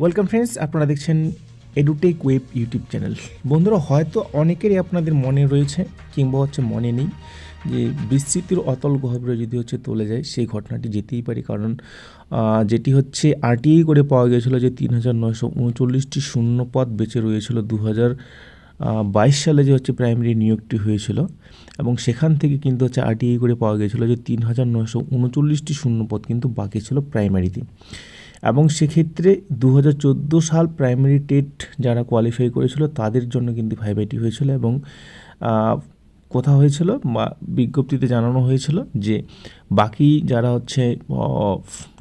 Welcome friends আপনারা দেখছেন edtech web YouTube channel বন্ধুরা, হয়তো অনেকেরই আপনাদের মনে রয়েছে কিংবা হচ্ছে মনে নেই যে বিস্তৃতির অতল গহবরে যদি হচ্ছে তোলে যায়, সেই ঘটনাটি যেতেই পারি। কারণ যেটি হচ্ছে আরটিআই করে পাওয়া গিয়েছিল যে তিন হাজার নয়শো উনচল্লিশটি শূন্য পদ বেঁচে রয়েছিল দু হাজার বাইশ সালে যে হচ্ছে প্রাইমারি নিয়োগটি হয়েছিল। এবং সেখান থেকে কিন্তু হচ্ছে আরটিআই করে পাওয়া গিয়েছিল যে তিন হাজার নয়শো উনচল্লিশটি শূন্য পদ কিন্তু বাকি ছিল প্রাইমারিতে এবং সেক্ষেত্রে দু হাজার চোদ্দ সাল প্রাইমারি টেট যারা কোয়ালিফাই করেছিল, তাদের জন্য কিন্তু ভাইভাইটি হয়েছিল এবং কথা হয়েছিল বিজ্ঞপ্তিতে জানানো হয়েছিল যে বাকি যারা হচ্ছে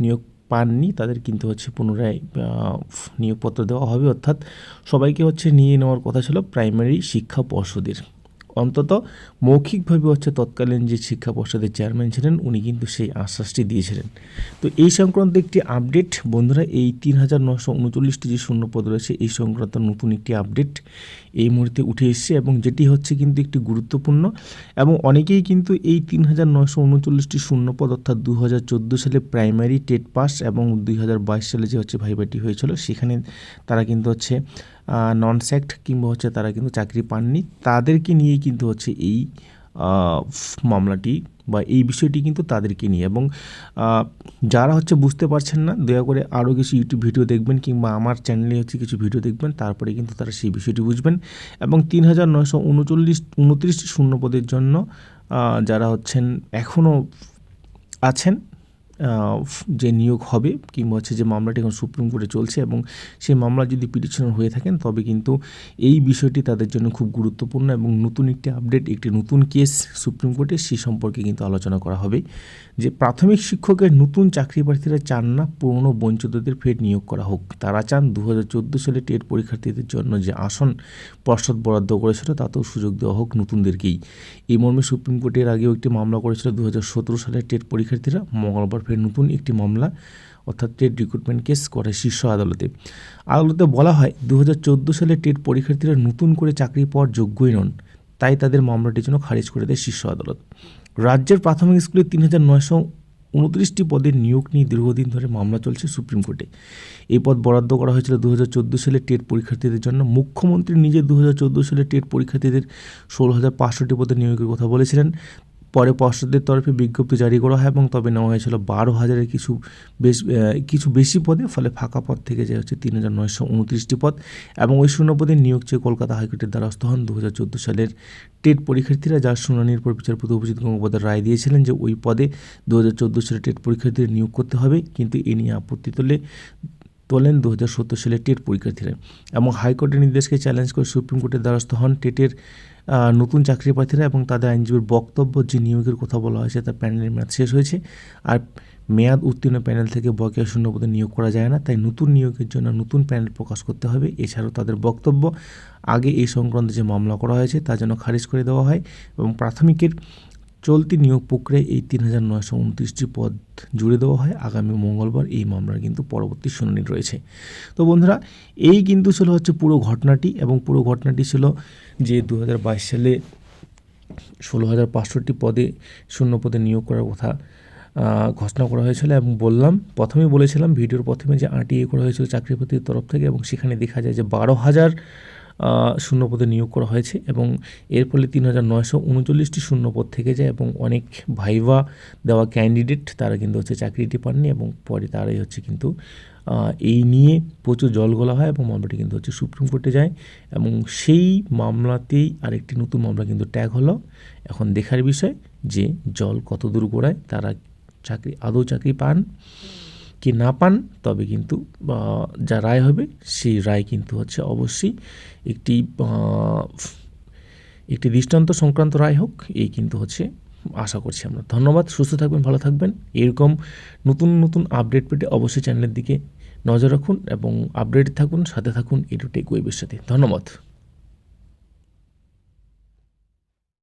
নিয়োগ পাননি, তাদের কিন্তু হচ্ছে পুনরায় নিয়োগপত্র দেওয়া হবে। অর্থাৎ সবাইকে হচ্ছে নিয়ে নেওয়ার কথা ছিল প্রাইমারি শিক্ষা পর্ষদের। অন্তত মৌখিকভাবে হচ্ছে তৎকালীন যে শিক্ষা পর্ষদের চেয়ারম্যান ছিলেন, উনি কিন্তু সেই আশ্বাসটি দিয়েছিলেন। তো এই সংক্রান্ত একটি আপডেট, বন্ধুরা, এই তিন হাজার নশো উনচল্লিশটি যে শূন্যপদ রয়েছে, এই সংক্রান্ত নতুন একটি আপডেট এই মুহূর্তে উঠে এসেছে এবং যেটি হচ্ছে কিন্তু একটি গুরুত্বপূর্ণ এবং অনেকেই কিন্তু এই তিন হাজার নশো উনচল্লিশটি শূন্যপদ অর্থাৎ দু হাজার চোদ্দ সালে প্রাইমারি টেট পাস এবং দুই হাজার বাইশ সালে যে হচ্ছে ভাইবাটি হয়েছিল, সেখানে তারা কিন্তু হচ্ছে নন স্যাক্ট কিংবা হচ্ছে তারা কিন্তু চাকরি পাননি। তাদেরকে নিয়েই কিন্তু হচ্ছে এই মামলাটি বা এই বিষয়টি কিন্তু তাদেরকে নিয়ে। এবং যারা হচ্ছে বুঝতে পারছেন না, দয়া করে আরও কিছু ইউটিউব ভিডিও দেখবেন কিংবা আমার চ্যানেলে হচ্ছে কিছু ভিডিও দেখবেন, তারপরে কিন্তু তারা সেই বিষয়টি বুঝবেন। এবং তিন হাজার নয়শো উনচল্লিশ উনত্রিশটি শূন্যপদের জন্য যারা হচ্ছেন এখনও আছেন যে নিয়োগ হবে কিংবা হচ্ছে যে মামলাটি এখন সুপ্রিম কোর্টে চলছে এবং সেই মামলা যদি পিটিশনার হয়ে থাকেন, তবে কিন্তু এই বিষয়টি তাদের জন্য খুব গুরুত্বপূর্ণ এবং নতুন একটি আপডেট, একটি নতুন কেস সুপ্রিম কোর্টে সে সম্পর্কে কিন্তু আলোচনা করা হবে। যে প্রাথমিক শিক্ষকের নতুন চাকরি প্রার্থীরা চান না, পুরনো বঞ্চিতদের ফের নিয়োগ করা হোক। তারা চান দু হাজার চোদ্দ সালে টেট পরীক্ষার্থীদের জন্য যে আসন পর্ষদ বরাদ্দ করেছিল, তাতেও সুযোগ দেওয়া হোক নতুনদেরকেই। এই মর্মে সুপ্রিম কোর্টের আগেও একটি মামলা করেছিল দু হাজার সতেরো সালে টেট পরীক্ষার্থীরা। মঙ্গলবার ফের নতুন একটি মামলা, অর্থাৎ টেট রিক্রুটমেন্ট কেস করে শীর্ষ আদালতে। আদালতে বলা হয় দু হাজার চোদ্দ সালে টেট পরীক্ষার্থীরা নতুন করে চাকরি পাওয়ার যোগ্যই নন, তাই তাদের মামলাটির জন্য খারিজ করে দেয় শীর্ষ আদালত। রাজ্যের প্রাথমিক স্কুলে তিন হাজার নয়শো উনত্রিশটি পদের নিয়োগ নিয়ে দীর্ঘদিন ধরে মামলা চলছে সুপ্রিম কোর্টে। এই পদ বরাদ্দ করা হয়েছিল দু হাজার চোদ্দ সালে টেট পরীক্ষার্থীদের জন্য। মুখ্যমন্ত্রী নিজে দু হাজার চোদ্দ সালে টেট পরীক্ষার্থীদের ষোলো হাজার পাঁচশোটি পদে নিয়োগের কথা বলেছিলেন। পরে পর্ষদের তরফে বিজ্ঞপ্তি জারি করা হয় এবং তবে নেওয়া হয়েছিল বারো হাজারের কিছু বেশ কিছু বেশি পদে, ফলে ফাঁকা পদ থেকে যে হচ্ছে তিন হাজার নয়শো উনত্রিশটি পদ এবং ওই শূন্য পদে নিয়োগ চেয়ে কলকাতা হাইকোর্টের দ্বারস্থ হন দু হাজার চোদ্দ সালের টেট পরীক্ষার্থীরা, যার শুনানির পর বিচারপতি অভিজিৎ গঙ্গোপাধ্যায় রায় দিয়েছিলেন যে ওই পদে দু হাজার চোদ্দ সালে টেট পরীক্ষার্থীদের নিয়োগ করতে হবে, কিন্তু এ নিয়ে আপত্তি তোলে তোলেন দু হাজার সত্তর সালে টেট পরীক্ষার্থীরা এবং হাইকোর্টের নির্দেশকে চ্যালেঞ্জ করে সুপ্রিম কোর্টের দ্বারস্থ হন টেটের নতুন চাকরি প্রার্থীরা এবং তাদের আইনজীবীর বক্তব্য যে নিয়োগের কথা বলা হয়েছে তার প্যানেলের মেয়াদ শেষ হয়েছে। আর মেয়াদ উত্তীর্ণ প্যানেল থেকে বকেয়া শূন্য পদে নিয়োগ করা যায় না, তাই নতুন নিয়োগের জন্য নতুন প্যানেল প্রকাশ করতে হবে। এছাড়াও তাদের বক্তব্য, আগে এই সংক্রান্ত যে মামলা করা হয়েছে তা যেন খারিজ করে দেওয়া হয় এবং প্রাথমিকের চলতি নিয়োগ প্রক্রিয়ায় এই তিন হাজার নয়শো উনত্রিশটি পদ জুড়ে দেওয়া হয়। আগামী মঙ্গলবার এই মামলার কিন্তু পরবর্তী শুনানি রয়েছে। তো বন্ধুরা, এই কিন্তু ছিল হচ্ছে পুরো ঘটনাটি এবং পুরো ঘটনাটি ছিল যে দু হাজার বাইশ সালে ষোলো হাজার পাঁচশোটি পদে শূন্য পদে নিয়োগ করার কথা ঘোষণা করা হয়েছিল এবং বললাম, প্রথমেই বলেছিলাম, ভিডিওর প্রথমে যে আরটিএ করা হয়েছিল চাকরি প্রার্থীর তরফ থেকে এবং সেখানে দেখা যায় যে বারো হাজার শূন্যপদে নিয়োগ করা হয়েছে এবং এর ফলে তিন হাজার নয়শো উনচল্লিশটি শূন্যপদ থেকে যায় এবং অনেক ভাইভা দেওয়া ক্যান্ডিডেট তারা কিন্তু হচ্ছে চাকরিটি পাননি এবং পরে তারাই হচ্ছে কিন্তু এই নিয়ে প্রচুর জল গলা হয় এবং মামলাটি কিন্তু হচ্ছে সুপ্রিম কোর্টে যায় এবং সেই মামলাতেই আরেকটি নতুন মামলা কিন্তু ট্যাগ হলো। এখন দেখার বিষয় যে জল কত দূর গোড়ায় তারা চাকরি, আদৌ চাকরি পান। কি না পান, তবে কিন্তু যা রায় হবে, সেই রায় কিন্তু হচ্ছে অবশ্যই একটি একটি দৃষ্টান্ত সংক্রান্ত রায় হোক, এই কিন্তু হচ্ছে আশা করছি আমরা। ধন্যবাদ, সুস্থ থাকবেন, ভালো থাকবেন। এরকম নতুন নতুন আপডেট পেতে অবশ্যই চ্যানেলের দিকে নজর রাখুন এবং আপডেট থাকুন, সাথে থাকুন এটু টেক ওয়েবের সাথে। ধন্যবাদ।